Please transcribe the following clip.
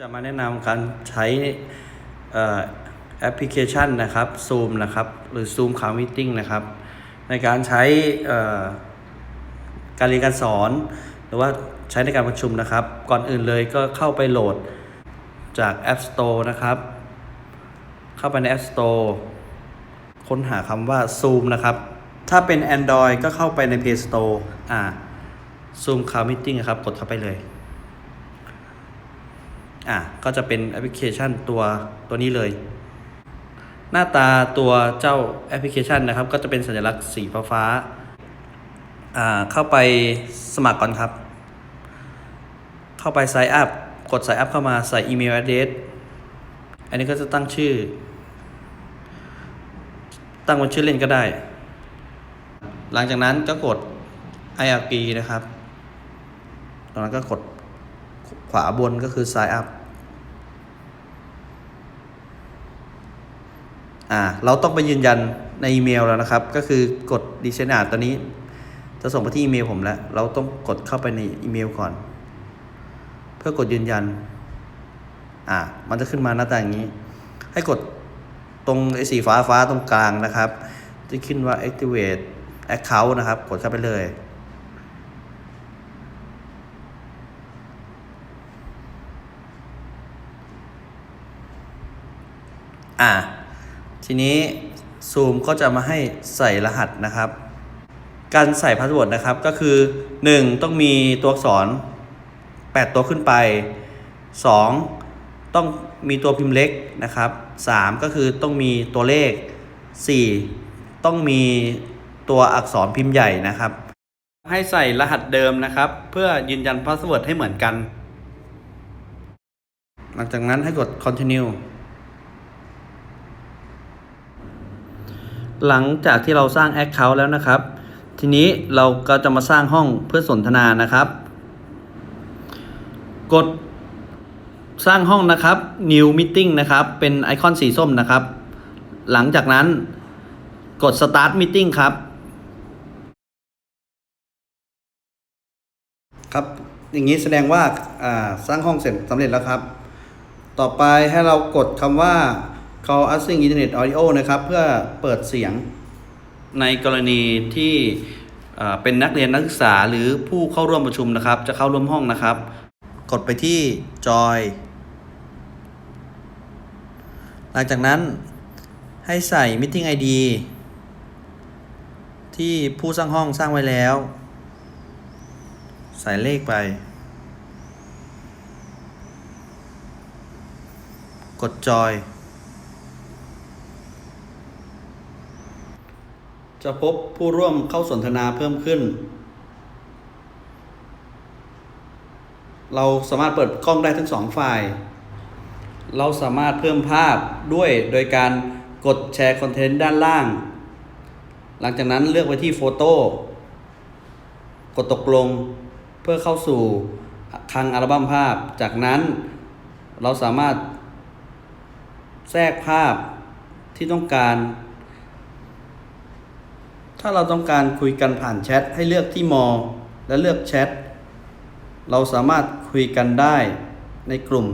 จะมาแนะนำการใช้แอปพลิเคชันนะครับ Zoom นะครับ หรือ Zoom Cloud Meeting นะครับ ในการใช้การเรียนการสอน หรือว่าใช้ในการประชุมนะครับ ก่อนอื่นเลยก็เข้าไปโหลดจาก App Store นะครับ เข้าไปใน App Store ค้นหาคำว่า Zoom นะครับ ถ้าเป็น Android ก็เข้าไปใน Play Store อ่า Zoom Cloud Meeting นะครับ กดเข้าไปเลย อะก็จะเป็นแอปพลิเคชันตัวตัวนี้เลย หน้าตาตัวเจ้าแอปพลิเคชันนะครับ ก็จะเป็นสัญลักษณ์สีฟ้าฟ้าอ่าเข้าไปสมัครก่อนครับ เข้าไป sign up กด sign up เข้ามาใส่อีเมล address อันนี้ก็จะตั้งชื่อ ตั้งเป็นชื่อเล่นก็ได้ หลังจากนั้นก็กด IRP นะครับตรงนั้นก็กด ขวาบนก็คือ sign up อ่าเราต้องไปยืนยันในอีเมลแล้วนะครับ ก็คือกดดีเซนอาตัวนี้ จะส่งไปที่อีเมลผมแล้ว เราต้องกดเข้าไปในอีเมลก่อน เพื่อกดยืนยัน อ่ามันจะขึ้นมาหน้าตาอย่างนี้ ให้กดตรงไอ้สีฟ้าฟ้าตรงกลางนะครับ จะขึ้นว่า activate account นะครับ กดเข้าไปเลย อ่า ทีนี้ซูมก็จะมาให้ใส่รหัสนะครับ การใส่พาสเวิร์ดนะครับก็คือ 1 ต้องมีตัวอักษร 8 ตัวขึ้นไป 2 ต้องมีตัวพิมพ์เล็กนะครับ 3 ก็คือต้องมีตัวเลข 4 ต้องมีตัวอักษรพิมพ์ใหญ่นะครับ ให้ใส่รหัสเดิมนะครับ เพื่อยืนยันพาสเวิร์ดให้เหมือนกัน หลังจากนั้นให้กด continue หลังจากที่เราสร้าง Account แล้วนะครับ ทีนี้เราก็จะมาสร้างห้องเพื่อสนทนานะครับ กดสร้างห้องนะครับ New Meeting นะครับ เป็นไอคอนสีส้มนะครับ หลังจากนั้นกด Start Meeting ครับ ครับ อย่างนี้แสดงว่าาสร้างห้องเสร็จสำเร็จแล้วครับ ต่อไปให้เรากดคำว่า call using internet audio นะครับ เพื่อเปิดเสียงในกรณีที่เป็นนักเรียนนักศึกษาหรือผู้เข้าร่วมประชุมนะครับ จะเข้าร่วมห้องนะครับ กดไปที่จอยหลังจากนั้นให้ใส่ meeting ID ที่ผู้สร้างห้องสร้างไว้แล้ว ใส่เลขไป กดจอย จะพบผู้ร่วมเข้าสนทนาเพิ่มขึ้น เราสามารถเปิดกล้องได้ทั้งสองฝ่าย เราสามารถเพิ่มภาพด้วยโดยการกดแชร์คอนเทนต์ด้านล่าง หลังจากนั้นเลือกไปที่โฟโต้กดตกลงเพื่อเข้าสู่คลังอัลบั้มภาพ จากนั้นเราสามารถแทรกภาพที่ต้องการ ถ้าเราต้องการคุยกันผ่านแชทให้เลือกที่มอ และเลือกแชท เราสามารถคุยกันได้ในกลุ่ม